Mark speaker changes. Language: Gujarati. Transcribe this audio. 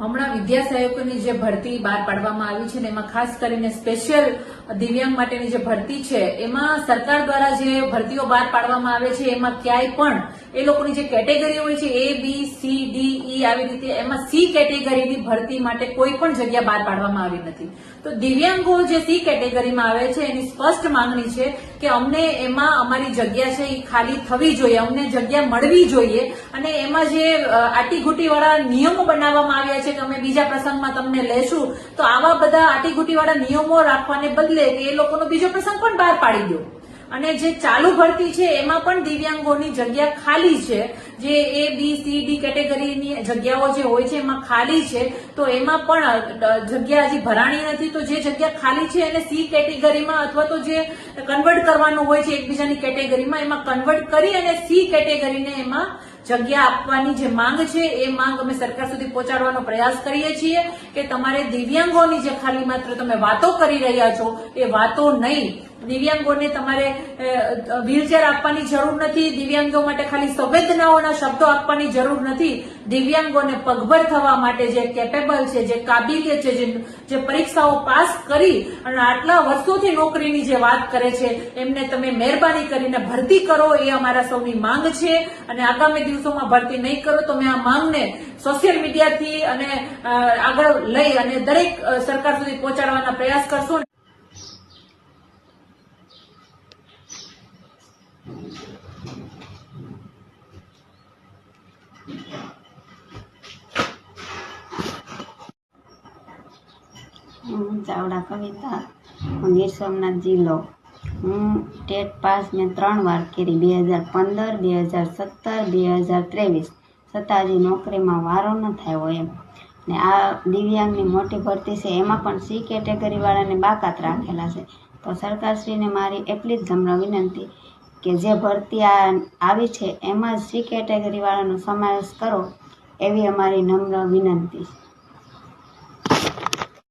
Speaker 1: હમણાં વિદ્યા સહાયકોની જે ભરતી બહાર પાડવામાં આવી છે ને એમાં ખાસ કરીને સ્પેશિયલ દિવ્યાંગ માટેની જે ભરતી છે, એમાં સરકાર દ્વારા જે ભરતીઓ બહાર પાડવામાં આવે છે, એમાં ક્યાંય પણ એ લોકોની જે કેટેગરી હોય છે એ બી સી ડી ઈ આવી રીતે એમાં સી કેટેગરીની ભરતી માટે કોઈ પણ જગ્યા બહાર પાડવામાં આવી નથી. તો દિવ્યાંગો જે સી કેટેગરીમાં આવે છે, એની સ્પષ્ટ માંગણી છે કે અમને એમાં અમારી જગ્યા છે એ ખાલી થવી જોઈએ, અમને જગ્યા મળવી જોઈએ અને એમાં જે આટીઘૂટીવાળા નિયમો બનાવવામાં આવ્યા છે કે અમે બીજા પ્રસંગમાં તમને લેશું, તો આવા બધા આટીઘૂટીવાળા નિયમો રાખવાને બદલે એ લોકોનો બીજો પ્રસંગ પણ બહાર પાડી દો. અને જે ચાલુ ભરતી છે, એમાં પણ દિવ્યાંગોની જગ્યા ખાલી છે. જે એ બી સી ડી કેટેગરીની જગ્યાઓ જે હોય છે, એમાં ખાલી છે. તો એમાં પણ જગ્યા હજી ભરાણી નથી. તો જે જગ્યા ખાલી છે, એને સી કેટેગરીમાં અથવા તો જે કન્વર્ટ કરવાનું હોય છે એકબીજાની કેટેગરીમાં, એમાં કન્વર્ટ કરી અને સી કેટેગરીને એમાં જગ્યા આપવાની જે માંગ છે, એ માંગ અમે સરકાર સુધી પહોંચાડવાનો પ્રયાસ કરીએ છીએ કે તમારે દિવ્યાંગોની જે ખાલી માત્ર તમે વાતો કરી રહ્યા છો, એ વાતો નહીં. દિવ્યાંગોને તમારે વ્હીલચેર આપવાની જરૂર નથી. દિવ્યાંગો માટે ખાલી સંવેદનાઓના શબ્દો આપવાની જરૂર નથી. દિવ્યાંગોને પગભર થવા માટે જે કેપેબલ છે, જે કાબિલિયત છે, જે- પરીક્ષાઓ પાસ કરી અને આટલા વર્ષોથી નોકરીની જે વાત કરે છે, એમને તમે મહેરબાની કરીને ભરતી કરો. એ અમારા સૌની માંગ છે. અને આગામી દિવસોમાં ભરતી નહીં કરો તો મેં આ માંગને સોશિયલ મીડિયાથી અને આગળ લઈ અને દરેક સરકાર સુધી પહોંચાડવાના પ્રયાસ કરશું.
Speaker 2: હું ચાવડા કવિતા ગીર સોમનાથ જિલ્લો. હું ટેટ પાસ મેં ત્રણ વાર કરી બે હજાર પંદર, બે હજાર સત્તર, બે હજાર ત્રેવીસ. છતાં હજી નોકરીમાં વારો ન થયો એમ. ને આ દિવ્યાંગની મોટી ભરતી છે, એમાં પણ સી કેટેગરીવાળાને બાકાત રાખેલા છે. તો સરકારશ્રીને મારી એટલી જ નમ્ર વિનંતી. કે જે ભરતી આવી છે, એમાં સી કેટેગરીવાળાનો સમાવેશ કરો એવી અમારી નમ્ર વિનંતી છે.